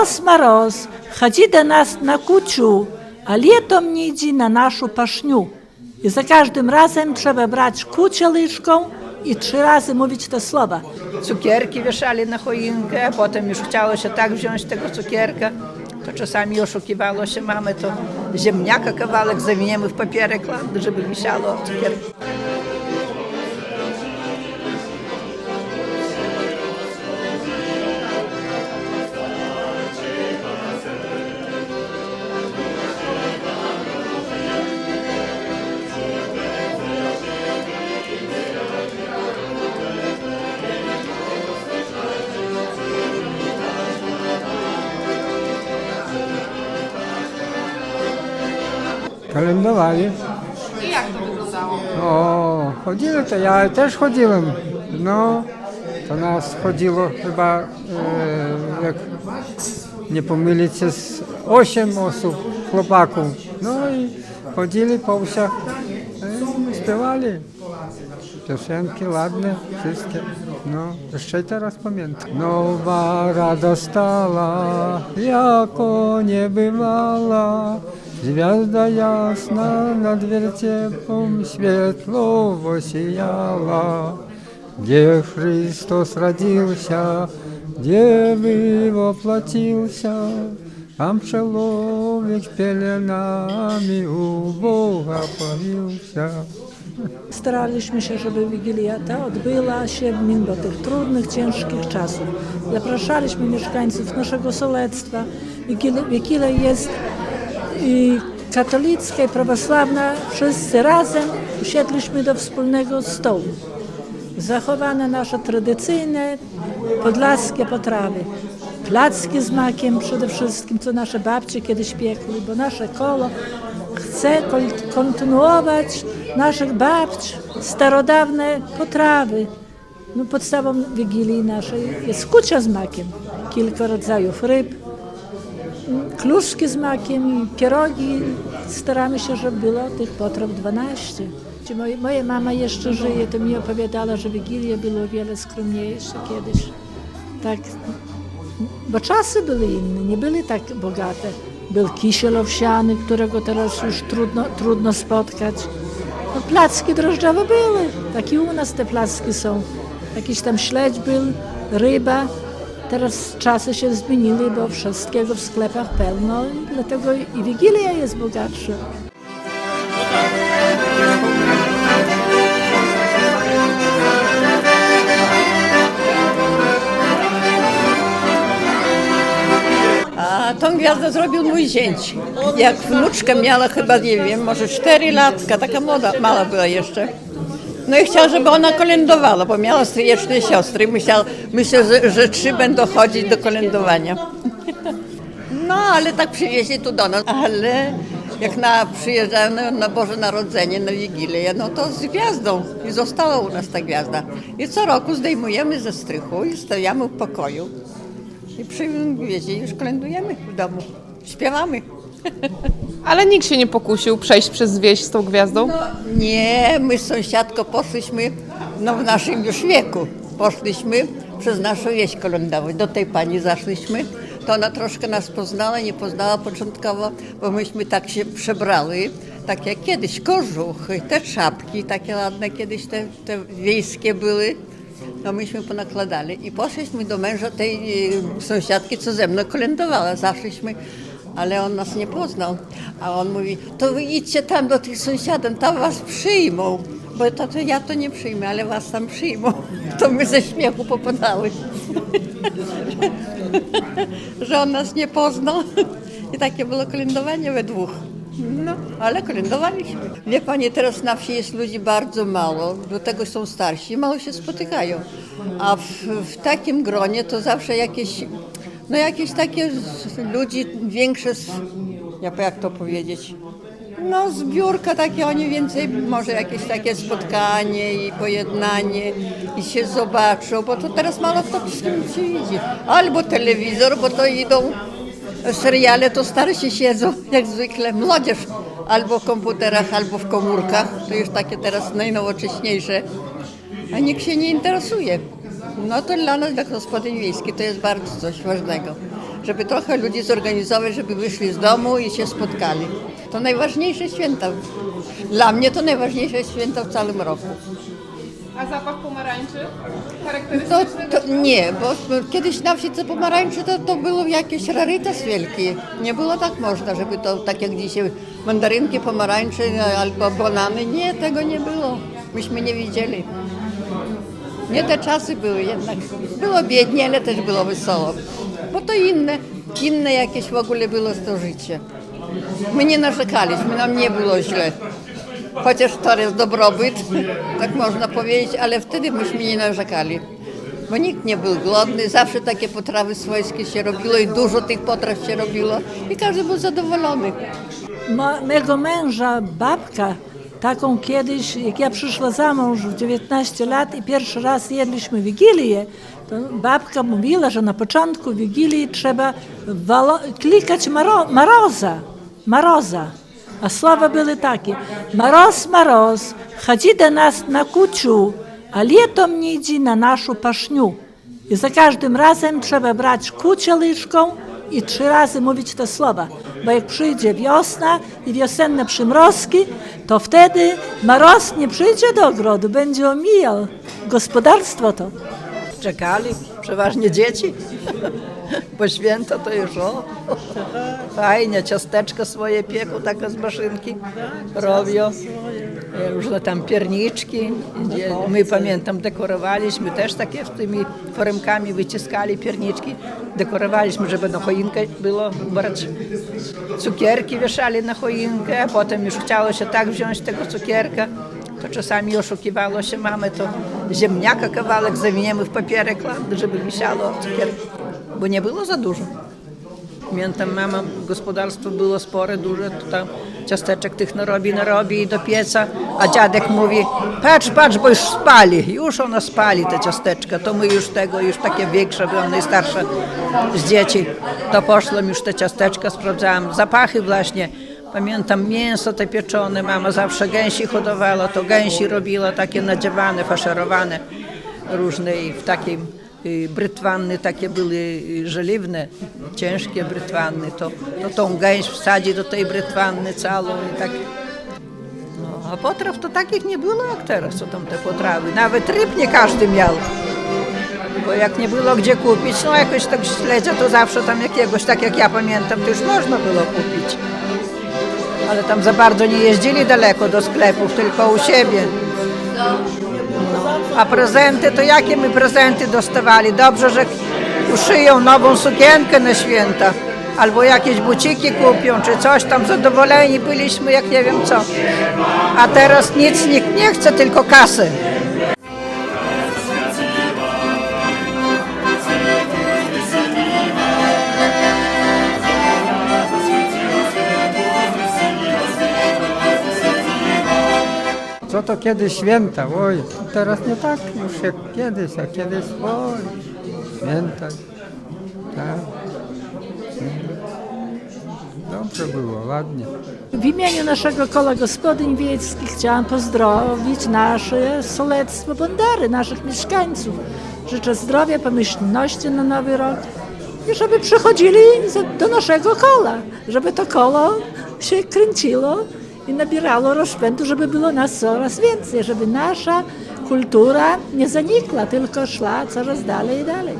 Мороз, мороз, ходи до нас на кучу, a летом не иди на нашу пашню. I za każdym razem trzeba brać kucię łyżką i trzy razy mówić te słowa. cukierki wieszali na choinkę, a potem już chciało się tak wziąć tego cukierka, to czasami oszukiwało się mamy, to ziemniaka kawałek zawiniemy w papierek, ładny, żeby wisiało cukierki. Kolędowali. I jak to wyglądało? O, chodzili to, ja też chodziłem. No, to nas chodziło chyba, e, jak nie pomylić się, z 8 osób, chłopaków. No i chodzili po wsiach, e, śpiewali. Piosenki ładne, wszystkie. No, jeszcze teraz pamiętam. Nowa rada stała, jako nie bywała. Gwiazda jasna nad wierciepą świetlowo sijała. Gdzie Chrystus rodziłся, gdzie by воплотился, там człowiek pielenami u Boga powiłся. Staraliśmy się, żeby Wigilia ta odbyła się mimo tych trudnych, ciężkich czasów. Zapraszaliśmy mieszkańców naszego sołectwa. Wigilia, Wigilia jest i katolicka i prawosławna. Wszyscy razem usiedliśmy do wspólnego stołu. Zachowane nasze tradycyjne podlaskie potrawy. Placki z makiem przede wszystkim, co nasze babcie kiedyś piekli, bo nasze koło chce kontynuować naszych babć starodawne potrawy. No, podstawą Wigilii naszej jest kucia z makiem, kilka rodzajów ryb, kluszki z makiem i pierogi. Staramy się, żeby było tych potraw 12. Czy moje, moja mama jeszcze żyje, to mi opowiadała, że Wigilia było wiele skromniejsze kiedyś. Tak, bo czasy były inne, nie były tak bogate. Był kisiel owsiany, którego teraz już trudno, trudno spotkać. No, placki drożdżowe były, tak i u nas te placki są. Jakiś tam śledź był, ryba. Teraz czasy się zmieniły, bo wszystkiego w sklepach pełno i dlatego i Wigilia jest bogatsza. A tą gwiazdę zrobił mój zięć. Jak wnuczka miała chyba, nie wiem, może 4 latka, taka młoda, mała była jeszcze. No i chciał, żeby ona kolędowała, bo miała stryjeczne siostry. Myślał, myślał że, że trzy będą chodzić do kolędowania. No, ale tak przywieźli tu do nas. Ale jak na, przyjeżdżają na, na Boże Narodzenie, na Wigilię, no to z gwiazdą. I została u nas ta gwiazda. I co roku zdejmujemy ze strychu i stawiamy w pokoju. I przy gwieździe już kolędujemy w domu. Śpiewamy. Ale nikt się nie pokusił przejść przez wieś z tą gwiazdą? Nie, my z sąsiadką poszliśmy, no w naszym już wieku, poszliśmy przez naszą wieś kolędować. Do tej pani zaszliśmy, to ona troszkę nas poznała, nie poznała początkowo, bo myśmy tak się przebrali, tak jak kiedyś, kożuchy, te czapki takie ładne, kiedyś te, te wiejskie były. No myśmy ponakładali i poszliśmy do męża tej e, sąsiadki, co ze mną kolędowała. Zaszliśmy, ale on nas nie poznał. A on mówi, to wy idźcie tam do tych sąsiadów, tam was przyjmą. Bo to, to ja to nie przyjmę, ale was tam przyjmą. To my ze śmiechu popadały. Że on nas nie poznał. I takie było kolędowanie we dwóch. No, ale kolędowaliśmy. Wie Pani, teraz na wsi jest ludzi bardzo mało, do tego są starsi, mało się spotykają. A w, w takim gronie to zawsze jakieś, no jakieś takie z- ludzi większe, z, ja jak to powiedzieć, no zbiórka takie, oni więcej, może jakieś takie spotkanie i pojednanie i się zobaczą, bo to teraz mało kto z się widzi. Albo telewizor, bo to idą seriale, to starsi siedzą, jak zwykle, młodzież albo w komputerach, albo w komórkach, to już takie teraz najnowocześniejsze, a nikt się nie interesuje. No to dla nas, dla gospodyń wiejskich, to jest bardzo coś ważnego. żeby trochę ludzi zorganizować, żeby wyszli z domu i się spotkali. To najważniejsze święta. Dla mnie to najważniejsze święta w całym roku. A zapach pomarańczy? To, Charakterystyczny? to nie, bo kiedyś na wsi pomarańcze to, to było jakiś rarytas wielki. Nie było tak można, żeby to tak jak dzisiaj mandarynki, pomarańcze albo banany. Nie, tego nie było. Myśmy nie widzieli. Nie te czasy były jednak. Było biednie, ale też było wesoło. Bo to inne, inne jakieś w ogóle było to życie. My nie narzekaliśmy, nam nie było źle. Chociaż jest dobrobyt, tak można powiedzieć, ale wtedy myśmy nie narzekali. Bo nikt nie był głodny, zawsze takie potrawy swojskie się robiło i dużo tych potraw się robiło i każdy był zadowolony. Ma, mego męża babka, taką kiedyś, jak ja przyszła za mąż w 19 lat i pierwszy raz jedliśmy Wigilię, to babka mówiła, że na początku Wigilii trzeba klikać maro maroza, maroza. A słowa były takie, moroz, moroz, chodzi do nas na kuciu, a latem nie idzie na naszą paszniu. I za każdym razem trzeba brać kucię i trzy razy mówić te słowa, bo jak przyjdzie wiosna i wiosenne przymrozki, to wtedy moroz nie przyjdzie do ogrodu, będzie omijał gospodarstwo to. Czekali przeważnie dzieci. Bo święto to już o. Fajnie, ciasteczka swoje pieką, takie z maszynki robią. E, Różne tam pierniczki. My pamiętam, dekorowaliśmy też takie z tymi foremkami, wyciskali pierniczki. Dekorowaliśmy, żeby na choinkę było ubrać. Cukierki wieszali na choinkę, a potem już chciało się tak wziąć tego cukierka, to czasami oszukiwało się mamy, to ziemniaka kawałek zawiniemy w papierek, żeby wisiało cukierki, bo nie było za dużo. Pamiętam, mama, gospodarstwo było spore, duże, to tam ciasteczek tych narobi, narobi i do pieca, a dziadek mówi, patrz, patrz, bo już spali, już ona spali te ciasteczka, to my już tego, już takie większe, byłam najstarsza z dzieci, to poszłam już te ciasteczka, sprawdzałam zapachy właśnie, pamiętam mięso te pieczone, mama zawsze gęsi hodowała, to gęsi robiła takie nadziewane, faszerowane, różne i w takim brytwanny takie były y, żeliwne, ciężkie brytwanny, to, to tą gęś wsadzi do tej brytwanny całą i tak. No, a potraw to takich nie było jak teraz, co tam te potrawy. Nawet ryb nie każdy miał. Bo jak nie było gdzie kupić, no jakoś tak śledzia to zawsze tam jakiegoś, tak jak ja pamiętam, to już można było kupić. Ale tam za bardzo nie jeździli daleko do sklepów, tylko u siebie. A prezenty, to jakie my prezenty dostawali? Dobrze, że uszyją nową sukienkę na święta. Albo jakieś buciki kupią, czy coś tam zadowoleni byliśmy, jak nie wiem co. A teraz nic nikt nie chce, tylko kasy. Co to kiedyś święta? Oj, teraz nie tak już jak kiedyś, a kiedyś oj, święta. Tak. Dobrze było, ładnie. W imieniu naszego koła gospodyń wiejskich chciałam pozdrowić nasze solectwo Bondary, naszych mieszkańców. Życzę zdrowia, pomyślności na nowy rok i żeby przychodzili do naszego koła, żeby to koło się kręciło i nabierało rozpędu, żeby było nas coraz więcej, żeby nasza kultura nie zanikła, tylko szła coraz dalej i dalej.